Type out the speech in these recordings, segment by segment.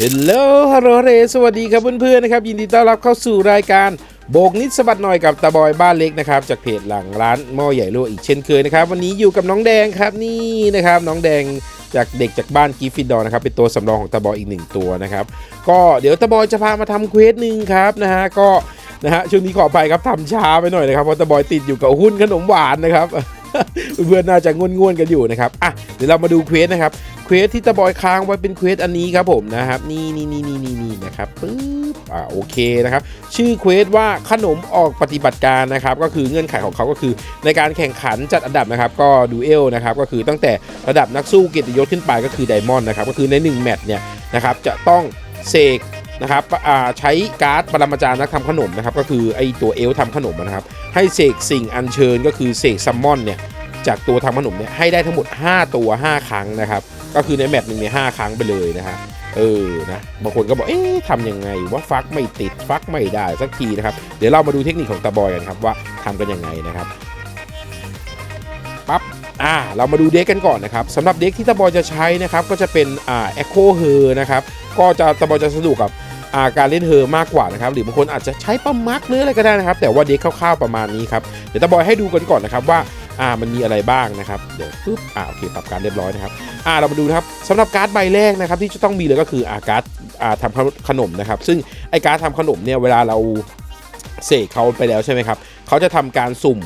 ฮลโหลฮัลโหลเรสวัสดีครับเพื่อนๆนะครับ ยินดีต้อนรับเข้าสู่รายการโบกนิดสบัดหน่อยกับตาบอยบ้านเล็กนะครับ จากเพจหลังร้านหม้อใหญ่โลอีกเช่นเคยนะครับ วันนี้อยู่กับน้องแดงครับนี่นะครับ น้องแดงจากเด็กจากบ้านกิฟฟินดอร์นะครับ เป็นตัวสำรองของตาบอยอีกหนึ่งตัวนะครับ ก็เดี๋ยวตาบอยจะพามาทำเควสหนึ่งครับนะฮะก็นะฮะช่วงนี้ขอไปครับทำช้าไปหน่อยนะครับเพราะตาบอยติดอยู่กับหุ้นขนมหวานนะครับ เพื่อนน่าจะง่วนๆกันอยู่นะครับอะเดี๋ยวเรามาดูเควสนะครับเควสที่ตะบอยค้างไว้เป็นเควสอันนี้ครับผมนะครับนี่นี่นี่นี่นี่นี่นะครับปึ๊บอ่าโอเคนะครับชื่อเควสว่าขนมออกปฏิบัติการนะครับก็คือเงื่อนไขของเขาก็คือ ในการแข่งขันจัดอันดับนะครับก็ดูเอลนะครับก็คือตั้งแต่ระดับนักสู้เกียรติยศขึ้นไปก็คือไดมอนด์นะครับก็คือใน 1 แมตช์เนี่ยนะครับจะต้องเสก นะครับใช้การ์ดปรมาจารย์นักทำขนมนะครับก็คือไอตัวเอลทำขนมนะครับให้เสกสิ่งอัญเชิญก็คือเสกซัมมอนเนี่ยจากตัวทำขนมเนี่ยให้ได้ทั้งหมด 5 ตัว 5 ครั้งนะครับก็คือในแมตช์หนึ่งเนี่ยห้าครั้งไปเลยนะฮะเออนะบางคนก็บอกเอ๊ะทำยังไงว่าฟักไม่ติดฟักไม่ได้สักทีนะครับเดี๋ยวเรามาดูเทคนิคของตาบอยกันครับว่าทำกันยังไงนะครับปั๊บอ่าเรามาดูเด็กกันก่อนนะครับสำหรับเด็กที่ตาบอยจะใช้นะครับก็จะเป็นอ่า Echo Her นะครับก็จะตาบอยจะสะดวกกับาการเล่นเฮอมากกว่านะครับหรือบางคนอาจจะใช้ปั๊มมักหรืออะไรก็ได้นะครับ แต่ว่าเด็กคร่าวๆประมาณนี้ครับเดี๋ยวตาบอยให้ดูกันก่อนนะครับว่าอ่ามันมีอะไรบ้างนะครับเดี๋ยวปึ๊บอ่าโอเคปรับการเรียบร้อยนะครับอ่าเรามาดูนะครับสำหรับการ์ดใบแรกนะครับที่จะต้องมีเลยก็คืออาการ์ดอ่าทำขนมนะครับ ซึ่งไอการ์ดทำขนมเนี่ยเวลาเราเสกเขาไปแล้วใช่ไหมครับเขาจะทำการสุ่ม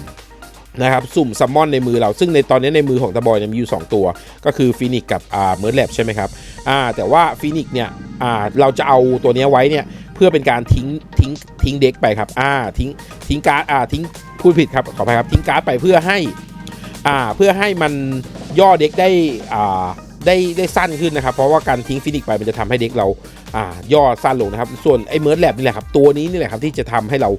นะครับสุ่มซัมมอนในมือเราซึ่งในตอนนี้ในมือของตาบอยเนี่ยมีอยู่ 2 ตัว ก็คือฟีนิกกับอ่าเมิร์ดแลบใช่ไหมครับอ่าแต่ว่าฟีนิกเนี่ยอ่าเราจะเอาตัวนี้ไว้เนี่ยเพื่อเป็นการทิ้งทิ้งทิ้งเด็กไปครับอ่าทิ้งทิ้งการ์ดอ่าทิ้งพูดผิดครับขออภัยครับทิ้งการ์ดไปเพื่อให้อ่าเพื่อให้มันย่อเด็กได้อ่าได้ได้สั้นขึ้นนะครับ เพราะว่าการทิ้งฟินิกไปมันจะทำให้เด็กเรา ย่อสั้นลงนะครับ ส่วนไอ้เมิร์ดแลบนี่แหละครับ ตัวนี้นี่แหละครับที่จะทำให้เรา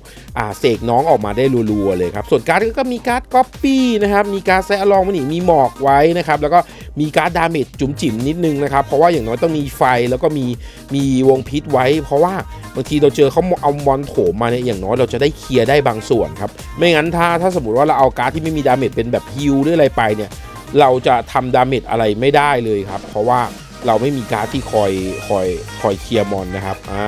เสกน้องออกมาได้รัวๆเลยครับ ส่วนการ์ดก็มีการ์ดก๊อปปี้นะครับ มีการ์ดแซะลองมันนี่มีหมอกไว้นะครับ แล้วก็มีการ์ดดาเมจจุ๋มจิ๋มนิดนึงนะครับ เพราะว่าอย่างน้อยต้องมีไฟแล้วก็มีมีวงพิษไว้ เพราะว่าบางทีเราเจอเขาเอามอนโถมมาเนี่ยอย่างน้อยเราจะได้เคลียร์ได้บางส่วนครับ ไม่งั้นถ้าถ้าสมมติว่าเราเอาการ์ดที่ไม่มีดาเมจเป็นแบบฮิลหรืออะไรไปเนี่ย เราจะทำดาเมจอะไรไม่ได้เลยครับ เพราะว่า เราไม่มีการ์ดที่คอยคอยคอยเคลียร์มอนนะครับอ่า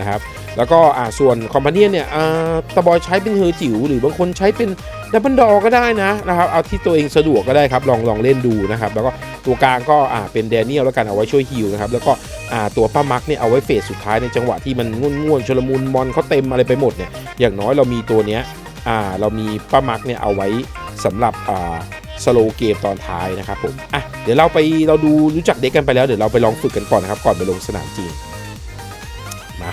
นะครับแล้วก็อ่าส่วนคอมพานีเนี่ยอ่าตะบอยใช้เป็นเฮอร์จิ๋วหรือบางคนใช้เป็นดับเบิลดอก็ได้นะนะครับเอาที่ตัวเองสะดวกก็ได้ครับลองลองเล่นดูนะครับแล้วก็ตัวกลางก็อ่าเป็นแดเนียลแล้วกันเอาไว้ช่วยฮิลนะครับแล้วก็อ่าตัวป้ามักเนี่ยเอาไว้เฟสสุดท้ายในจังหวะที่มันง่วนๆชลมุนมอนเขาเต็มอะไรไปหมดเนี่ยอย่างน้อยเรามีตัวเนี้ยอ่าเรามีป้ามักเนี่ยเอาไว้สำหรับอ่า สโลเกมตอนท้ายนะครับผมอะเดี๋ยวเราไปเราดูรู้จักเด็กกันไปแล้วเดี๋ยวเราไปลองฝึกกันก่อนนะครับก่อนไปลงสนามจริงมา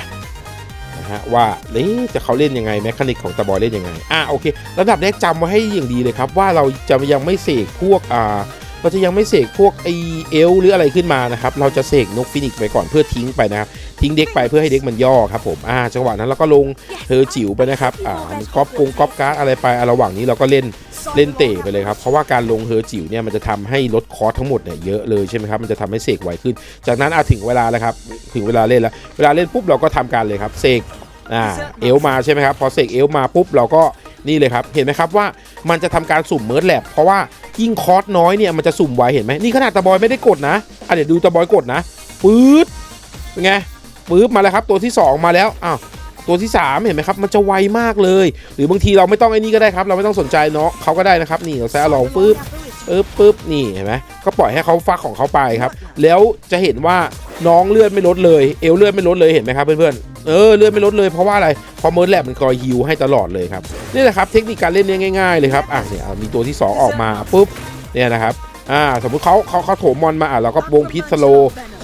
นะฮะว่าเอ๊จะเขาเล่นยังไงแมคานิกของตาบอยเล่นยังไงอะโอเคระดับแรกจำไว้ให้อย่างดีเลยครับว่าเราจะยังไม่เสกพวกอ่า เราจะยังไม่เสกพวกไอเอลหรืออะไรขึ้นมานะครับ เราจะเสกนกฟินิกซ์ไปก่อนเพื่อทิ้งไปนะครับ ทิ้งเด็กไปเพื่อให้เด็กมันย่อครับผม อ่า จังหวะนั้นเราก็ลงเธอจิ๋วไปนะครับ อ่าก๊อปกงก๊อปการ์ดอะไรไปอะระหว่างนี้เราก็เล่นเล่นเตะไปเลยครับ เพราะว่าการลงเฮอจิ๋วเนี่ยมันจะทำให้ลดคอสทั้งหมดเนี่ยเยอะเลยใช่ไหมครับ มันจะทำให้เสกไวขึ้น จากนั้นอาถึงเวลาแล้วครับ ถึงเวลาเล่นแล้ว เวลาเล่นปุ๊บเราก็ทำการเลยครับ เสก อ่า เอลมาใช่ไหมครับ พอเสกเอลมาปุ๊บเราก็นี่เลยครับ เห็นไหมครับว่ามันจะทำการสุ่มเมิร์ดแลบเพราะว่า ยิ่งคอสน้อยเนี่ยมันจะสุ่มไวเห็นไหมนี่ขนาดตะบอยไม่ได้กดนะอะเดี๋ยวดูตะบอยกดนะปื๊ดเป็นไงปื๊บมาแล้วครับตัวที่สองมาแล้วอ้าวตัวที่ 3 เห็นไหมครับ มันจะไวมากเลย หรือบางทีเราไม่ต้องไอ้นี่ก็ได้ครับ เราไม่ต้องสนใจเนาะเขาก็ได้นะครับนี่เราแซะลองปึ๊บปึ๊บปึ๊บนี่เห็นไหมก็ปล่อยให้เขาฟักของเขาไปครับ แล้วจะเห็นว่าน้องเลือดไม่ลดเลย เอวเลือดไม่ลดเลยเห็นไหมครับเพื่อนๆ เออเลื่อดไม่ลดเลยเพราะว่าอะไรเพราะเมิร์ดแลบมันคอยฮิวให้ตลอดเลยครับนี่แหละครับเทคนิคการเล่นเนี่ยง่ายๆเลยครับอะเนี่ยมีตัวที่ 2 ออกมาปุ๊บเนี่ยนะครับอ่าสมมุติเขาเขาเขาโถมมอนมาอะเราก็วงพิษสโล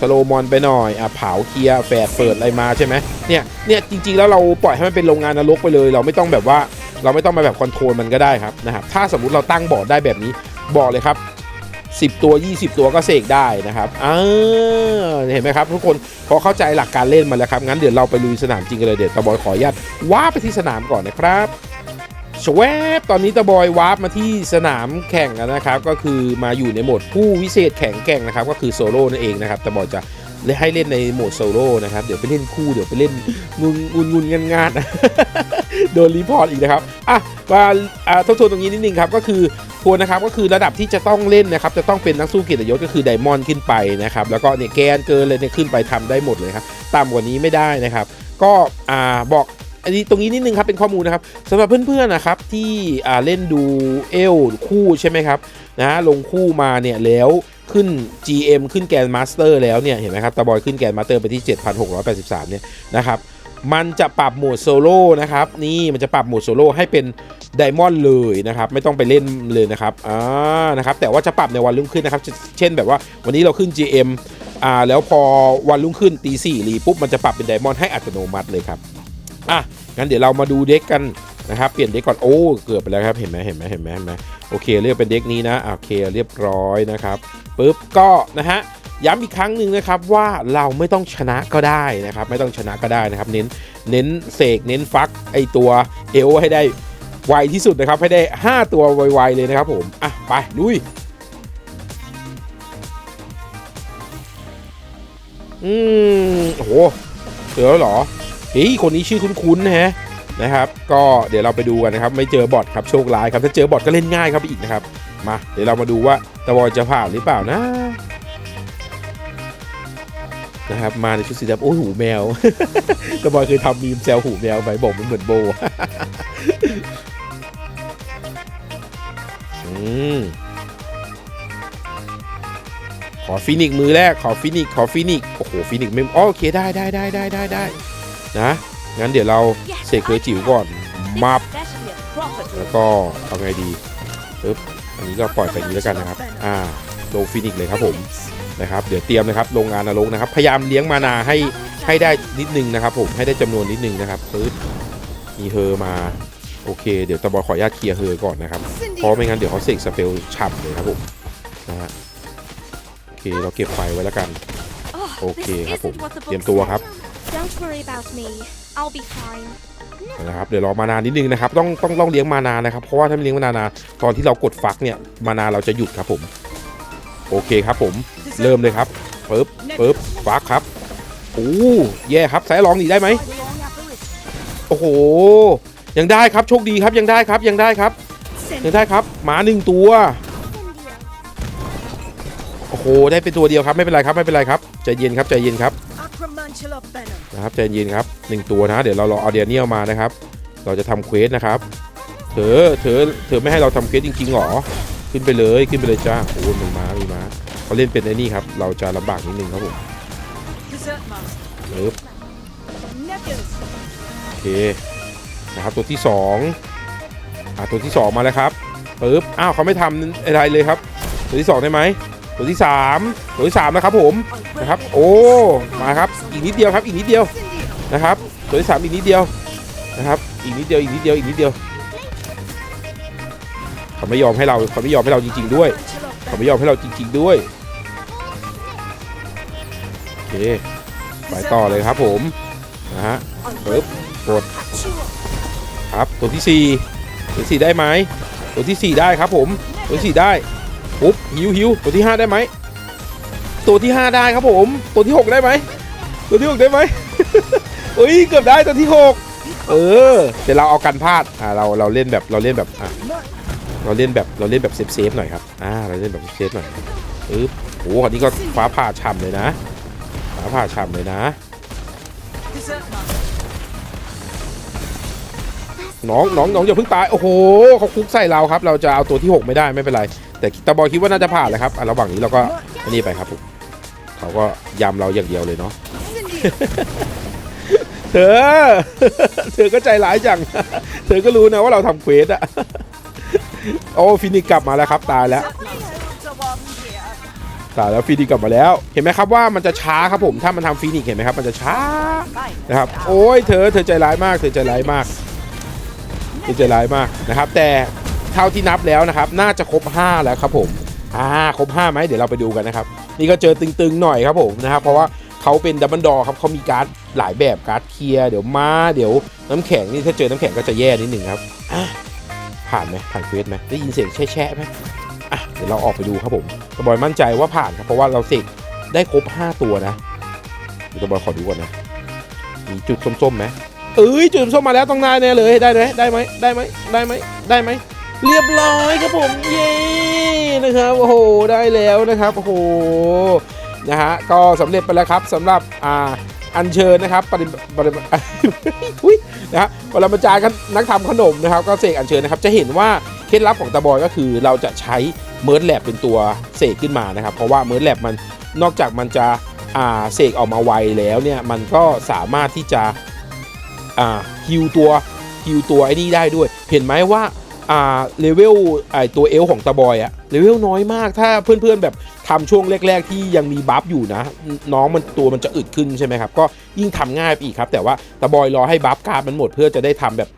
สโลมอนไปหน่อยอะเผาเคลียร์แฝดเปิดอะไรมาใช่ไหมเนี่ยเนี่ยจริง ๆ แล้วเราปล่อยให้มันเป็นโรงงานนรกไปเลย เราไม่ต้องแบบว่าเราไม่ต้องมาแบบคอนโทรลมันก็ได้ครับนะครับถ้าสมมุติเราตั้งบอร์ดได้แบบนี้บอกเลยครับ 10 ตัว 20 ตัวก็เสกได้นะครับอ่าเห็นไหมครับทุกคนพอเข้าใจหลักการเล่นมาแล้วครับ งั้นเดี๋ยวเราไปลุยสนามจริงกันเลยเดี๋ยวตะบอยขออนุญาตว้าร์ปไปที่สนามก่อนนะครับชวบตอนนี้ตะบอยวาร์ปมาที่สนามแข่งนะครับ ก็คือมาอยู่ในโหมดผู้วิเศษแข่งแข่งนะครับ ก็คือโซโล่นั่นเองนะครับตะบอยจะ ให้เล่นในโหมดโซโล่นะครับ เดี๋ยวไปเล่นคู่เดี๋ยวไปเล่นงุนงุนงุนงานงานโดนรีพอร์ตอีกนะครับอะมาอ่าทบทวนตรงนี้นิดนึงครับก็คือทวนนะครับก็คือระดับที่จะต้องเล่นนะครับจะต้องเป็นนักสู้เกียรติยศก็คือไดมอนด์ขึ้นไปนะครับแล้วก็เนี่ยแกนเกินเลยเนี่ยขึ้นไปทำได้หมดเลยครับต่ำกว่านี้ไม่ได้นะครับ ก็อ่าบอกอันนี้ตรงนี้นิดนึงครับเป็นข้อมูลนะครับสำหรับเพื่อนๆนะครับที่อ่าเล่นดูเอลคู่ใช่ไหมครับนะลงคู่มาเนี่ยแล้ว ขึ้น GM ขึ้นแกนมาสเตอร์แล้วเนี่ย เห็นไหมครับตาบอยขึ้นแกนมาสเตอร์ไปที่ 7,683 เนี่ยนะครับ มันจะปรับโหมดโซโล่นะครับ นี่มันจะปรับโหมดโซโล่ให้เป็นไดมอนด์เลยนะครับ ไม่ต้องไปเล่นเลยนะครับอ่านะครับแต่ว่าจะปรับในวันรุ่งขึ้นนะครับ เช่นแบบว่าวันนี้เราขึ้น GM อ่าแล้วพอวันรุ่งขึ้นตีสี่รีปุ๊บมันจะปรับเป็นไดมอนด์ให้อัตโนมัติเลยครับอะงั้นเดี๋ยวเรามาดูเด็กกัน นะครับเปลี่ยนเด็กก่อนโอ้เกือบไปแล้วครับเห็นไหมเห็นไหมเห็นไหมเห็นไหมโอเคเลือกเป็นเด็กนี้นะโอเคเรียบร้อยนะครับปุ๊บก็นะฮะย้ำอีกครั้งหนึ่งนะครับว่าเราไม่ต้องชนะก็ได้นะครับไม่ต้องชนะก็ได้นะครับเน้นเน้นเสกเน้นฟักไอตัวเอลให้ได้ไวที่สุดนะครับให้ได้ 5 ตัวไวๆเลยนะครับผมอะไปลุยอืมโอ้โหเจอแล้วเหรอเฮ้ยคนนี้ชื่อคุ้นๆนะฮะ นะครับ ก็เดี๋ยวเราไปดูกันนะครับ ไม่เจอบอทครับโชคร้ายครับถ้าเจอบอทก็เล่นง่ายครับอีกนะครับ มาเดี๋ยวเรามาดูว่าตะบอยจะผ่านหรือเปล่านะนะครับมาในชุดสีดำโอ้หูแมวตะบอยเคยทำมีมแซวหูแมวไปบอกมันเหมือนโบอืมขอฟินิกมือแรกขอฟินิกขอฟินิกโอ้โหฟินิกไม่โอเคได้ได้ได้ได้ได้ได้นะ งั้นเดี๋ยวเราเสกเวจิ๋วก่อนมับแล้วก็เอาไงดีปึ๊บอันนี้ก็ปล่อยไปนี้แล้วกันนะครับ อ่าลงฟินิกเลยครับผมนะครับ เดี๋ยวเตรียมนะครับโรงงานนรกนะครับ พยายามเลี้ยงมานาให้ให้ได้นิดนึงนะครับ ผมให้ได้จำนวนนิดนึงนะครับปึ๊บมีเฮอมาโอเค เดี๋ยวตะบอยขออนุญาตเคลียร์เฮอก่อนนะครับเพราะไม่งั้นเดี๋ยวเขาเสกสเปลฉ่ำเลยครับผมนะฮะโอเคเราเก็บไฟไว้แล้วกัน โอเคครับผมเตรียมตัวครับ Don't worry about me. I'll be fine. นะครับเดี๋ยวรอมานานนิดนึงนะครับต้องต้องต้องเลี้ยงมานานนะครับเพราะว่าถ้าไม่เลี้ยงมานานๆตอนที่เรากดฟักเนี่ยมานาเราจะหยุดครับผม โอเคครับผมเริ่มเลยครับปึ๊บปึ๊บฟักครับโอ้แย่ครับสายรองหนีได้ไหมโอ้โห ยังได้ครับโชคดีครับยังได้ครับยังได้ครับ ยังได้ครับ หมาหนึ่งตัวโอ้โหได้เป็นตัวเดียวครับไม่เป็นไรครับไม่เป็นไรครับใจเย็นครับใจเย็นครับ Acromantula venom. นะครับใจเย็นครับหนึ่งตัวนะเดี๋ยวเรารอเอาเดียเนียลมานะครับ เราจะทำเควสนะครับ เธอเธอเธอไม่ให้เราทำเควสจริงๆหรอขึ้นไปเลยขึ้นไปเลยจ้าโอ้ยมีม้ามีม้าเขาเล่นเป็นไอ้นี่ครับ เราจะลำบากนิดนึงครับผม Dessert master. ปึ๊บโอเคนะครับตัวที่สองอ่าตัวที่สองมาแล้วครับปึ๊บอ้าวเขาไม่ทำอะไรเลยครับ ตัวที่สองได้ไหม ตัวที่สามตัวที่สามนะครับผมนะครับ โอ้มาครับอีกนิดเดียวครับอีกนิดเดียวนะครับตัวที่สามอีกนิดเดียวนะครับ อีกนิดเดียวอีกนิดเดียวอีกนิดเดียวเขาไม่ยอมให้เราเขาไม่ยอมให้เราจริง ๆ ด้วยเขาไม่ยอมให้เราจริง ๆ ด้วยโอเคไปต่อเลยครับผมนะฮะปึ๊บกดครับตัวที่สี่ตัวที่สี่ได้ไหมตัวที่สี่ได้ครับผมตัวที่สี่ได้ ปุ๊บหิวหิวตัวที่ห้าได้ไหมตัวที่ห้าได้ครับผม ตัวที่หกได้ไหมตัวที่หกได้ไหมเอ้ยเกือบได้ตัวที่หกเออ เดี๋ยวเราเอากันพลาดอ่าเราเราเล่นแบบเราเล่นแบบอะเราเล่นแบบเราเล่นแบบเซฟเซฟหน่อยครับอ่าเราเล่นแบบเซฟหน่อยปึ๊บโอ้โหคนนี้ก็ฟ้าผ่าฉ่ำเลยนะฟ้าผ่าฉ่ำเลยนะ น้องน้องน้องอย่าเพิ่งตายโอ้โหเขาคุกใส่เราครับ เราจะเอาตัวที่ 6 ไม่ได้ไม่เป็นไร แต่ตาบอยคิดว่าน่าจะผ่านเลยครับอะระหว่างนี้เราก็นนี้ไปครับผมเขาก็ยำเราอย่างเดียวเลยเนาะเธอ เธอก็ใจร้ายจัง เธอก็รู้นะว่าเราทำเควสอะโอ้ฟินิกกลับมาแล้วครับตายแล้วตายแล้วฟินิกกลับมาแล้ว เห็นไหมครับว่ามันจะช้าครับผมถ้ามันทำฟินิกเห็นไหมครับ มันจะช้านะครับโอ้ยเธอเธอใจร้ายมาก เธอใจร้ายมาก เธอใจร้ายมากนะครับ แต่เท่าที่นับแล้วนะครับ น่าจะครบ 5 แล้วครับผมอ่าครบ5ไหมเดี๋ยวเราไปดูกันนะครับ นี่ก็เจอตึงๆหน่อยครับผมนะครับ เพราะว่าเขาเป็นดับเบิลดอครับเขามีการ์ดหลายแบบการ์ดเคลียร์เดี๋ยวม้าเดี๋ยวน้ำแข็งนี่ถ้าเจอน้ำแข็งก็จะแย่นิดหนึ่งครับอะผ่านไหมผ่านเควสไหมได้ยินเสียงแช่ๆไหมอะเดี๋ยวเราออกไปดูครับผมตบอยมั่นใจว่าผ่านครับเพราะว่าเราเสกได้ครบ 5 ตัวนะเดี๋ยวตบอยขอดูก่อนนะมีจุดส้มๆไหม เอ้ยจุดส้มมาแล้วต้องได้แน่เลยได้ไหมได้ไหมได้ไหมได้ไหมได้ไหมเรียบร้อยครับผมเย้นะครับโอ้โหได้แล้วนะครับโอ้โหนะฮะก็สำเร็จไปแล้วครับสำหรับอ่าอัญเชิญนะครับปริปริอุ้ยนะฮะปรมาจารย์นักทำขนมนะครับ ก็เสกอัญเชิญนะครับ จะเห็นว่าเคล็ดลับของตาบอยก็คือเราจะใช้เมิร์ดแลบเป็นตัวเสกขึ้นมานะครับ เพราะว่าเมิร์ดแลบมันนอกจากมันจะอ่าเสกออกมาไวแล้วเนี่ยมันก็สามารถที่จะ อ่าฮิวตัวฮิวตัวไอ้นี่ได้ด้วย เห็นไหมว่าอ่าเลเวลไอตัวเอลของตาบอยอะเลเวลน้อยมากถ้าเพื่อนๆแบบ ทำช่วงแรก ๆ ที่ยังมีบัฟอยู่นะ น้องมันตัวมันจะอึดขึ้นใช่ไหมครับ ก็ยิ่งทำง่ายไปอีกครับ แต่ว่าตาบอยรอให้บัฟการ์ดมันหมดเพื่อจะได้ทำแบบ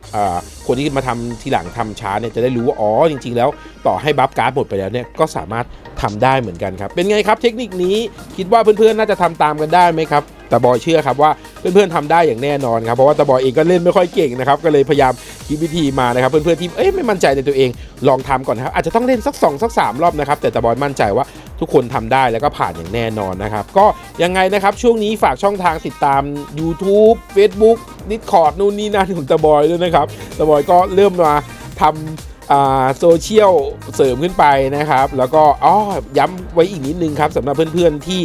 คนที่มาทำทีหลังทำช้าเนี่ยจะได้รู้ว่าอ๋อจริง ๆ แล้วต่อให้บัฟการ์ดหมดไปแล้วเนี่ยก็สามารถทำได้เหมือนกันครับ เป็นไงครับเทคนิคนี้คิดว่าเพื่อนๆน่าจะทำตามกันได้ไหมครับตาบอยเชื่อครับว่าเพื่อนๆทำได้อย่างแน่นอนครับเพราะว่าตาบอยเองก็เล่นไม่ค่อยเก่งนะครับก็เลยพยายามคิดวิธีมานะครับเพื่อนๆที่เอ๊ะไม่มั่นใจในตัวเองลองทำก่อนนะครับอาจจะต้องเล่นสัก2สักสามรอบนะครับแต่ตาบอยมั่นใจว่า ทุกคนทำได้แล้วก็ผ่านอย่างแน่นอนนะครับ ก็ยังไงนะครับช่วงนี้ฝากช่องทางติดตาม YouTube Facebook Discord นู่นนี่นั่นของตาบอยด้วยนะครับตาบอยก็เริ่มมาทำโซเชียลเสริมขึ้นไปนะครับ แล้วก็อ๋อย้ำไว้อีกนิดนึงครับสำหรับเพื่อนๆที่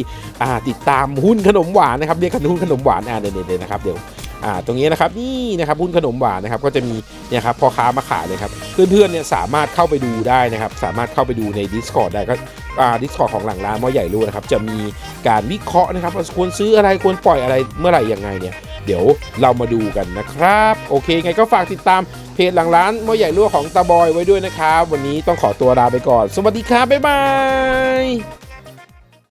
ติดตามหุ้นขนมหวานนะครับเรียกกันหุ้นขนมหวานอ่าเดี๋ยวๆนะครับเดี๋ยว อ่าตรงนี้นะครับนี่นะครับหุ้นขนมหวานนะครับก็จะมีเนี่ยครับพ่อค้ามาขายเลยครับเพื่อนๆเนี่ยสามารถเข้าไปดูได้นะครับสามารถเข้าไปดูใน Discord ได้ก็อ่า Discord ของหลังร้านมอใหญ่รู้นะครับจะมีการวิเคราะห์นะครับว่าควรซื้ออะไรควรปล่อยอะไรเมื่อไหร่ยังไงเนี่ยเดี๋ยวเรามาดูกันนะครับ โอเคไงก็ฝากติดตามเพจหลังร้านมอใหญ่ลวกของตาบอยไว้ด้วยนะครับ วันนี้ต้องขอตัวลาไปก่อน สวัสดีครับบ๊ายบาย